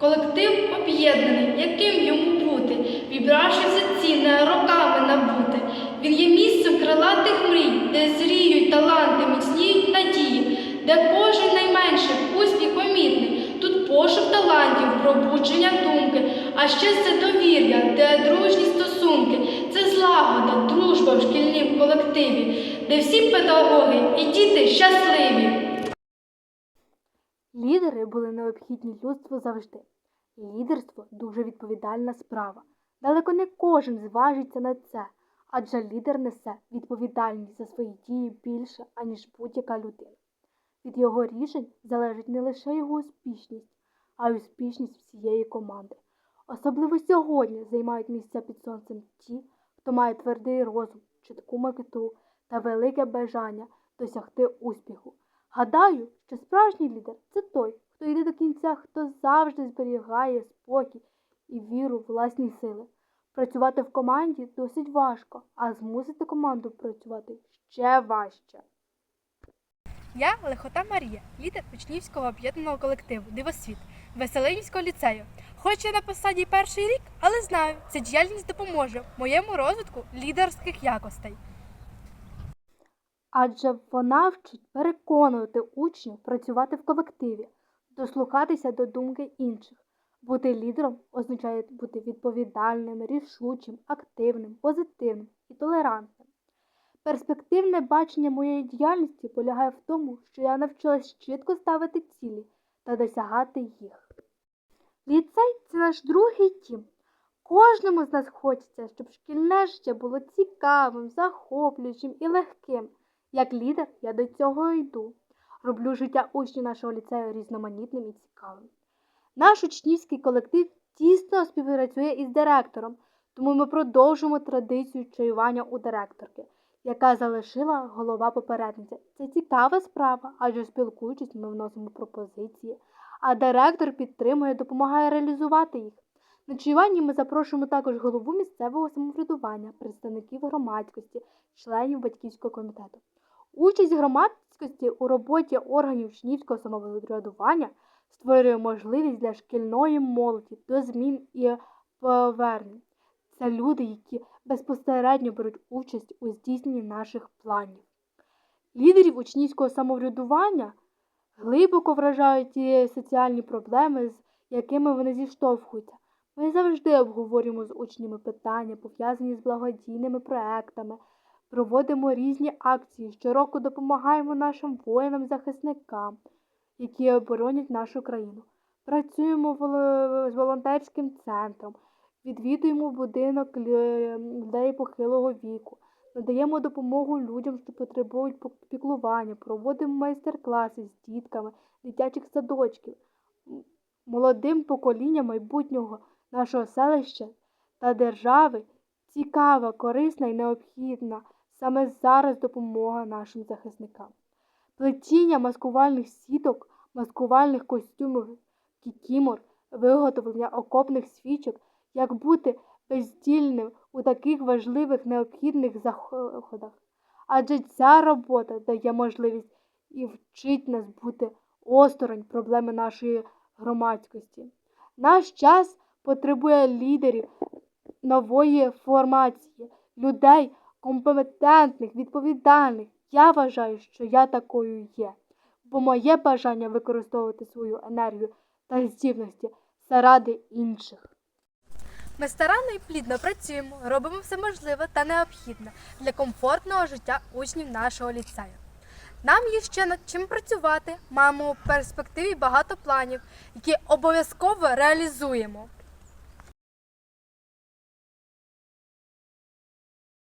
Колектив об'єднаний, яким йому бути, вібравши все цінне роками набути. Він є місцем крилатих мрій, де зріють таланти, міцніють надії, де кожен найменший успіх помітний. Тут пошук талантів, пробудження думки, а ще це довір'я, де дружні стосунки, це злагода, дружба в шкільнім колективі, де всі педагоги і діти щасливі. Лідери були необхідні людству завжди. Лідерство дуже відповідальна справа. Далеко не кожен зважиться на це, адже лідер несе відповідальність за свої дії більше, аніж будь-яка людина. Від його рішень залежить не лише його успішність, а й успішність всієї команди. Особливо сьогодні займають місця під сонцем ті, хто має твердий розум, чітку мету та велике бажання досягти успіху. Гадаю, що справжній лідер це той, хто йде до кінця, хто завжди зберігає спокій і віру в власні сили. Працювати в команді досить важко, а змусити команду працювати ще важче. Я Лехота Марія, лідер учнівського об'єднаного колективу Дивосвіт Веселинівського ліцею. Хоч я на посаді перший рік, але знаю, ця діяльність допоможе моєму розвитку лідерських якостей. Адже вона вчить переконувати учнів працювати в колективі, дослухатися до думки інших. Бути лідером означає бути відповідальним, рішучим, активним, позитивним і толерантним. Перспективне бачення моєї діяльності полягає в тому, що я навчилась чітко ставити цілі та досягати їх. Ліцей це наш другий дім. Кожному з нас хочеться, щоб шкільне життя було цікавим, захоплюючим і легким. Як лідер я до цього йду. Роблю життя учнів нашого ліцею різноманітним і цікавим. Наш учнівський колектив тісно співпрацює із директором, тому ми продовжуємо традицію чаювання у директорки, яка залишила голова попередниця. Це цікава справа, адже спілкуючись, ми вносимо пропозиції, а директор підтримує, допомагає реалізувати їх. На чаюванні ми запрошуємо також голову місцевого самоврядування, представників громадськості, членів батьківського комітету. Участь громадськості у роботі органів учнівського самоврядування створює можливість для шкільної молоді до змін і повернень. Це люди, які безпосередньо беруть участь у здійсненні наших планів. Лідерів учнівського самоврядування глибоко вражають ті соціальні проблеми, з якими вони зіштовхуються. Ми завжди обговорюємо з учнями питання, пов'язані з благодійними проектами, проводимо різні акції, щороку допомагаємо нашим воїнам-захисникам, які оборонять нашу країну. Працюємо з волонтерським центром, відвідуємо будинок людей похилого віку, надаємо допомогу людям, що потребують піклування, проводимо майстер-класи з дітками, дитячих садочків, молодим поколінням майбутнього нашого селища та держави цікава, корисна і необхідна саме зараз допомога нашим захисникам. Плетіння маскувальних сіток, маскувальних костюмів, кікімор, виготовлення окопних свічок, як бути бездільним у таких важливих необхідних заходах. Адже ця робота дає можливість і вчить нас бути осторонь проблеми нашої громадськості. Наш час потребує лідерів нової формації, людей компетентних, відповідальних. Я вважаю, що я такою є, бо моє бажання використовувати свою енергію та здібності заради інших. Ми старанно і плідно працюємо, робимо все можливе та необхідне для комфортного життя учнів нашого ліцею. Нам є ще над чим працювати, маємо у перспективі багато планів, які обов'язково реалізуємо.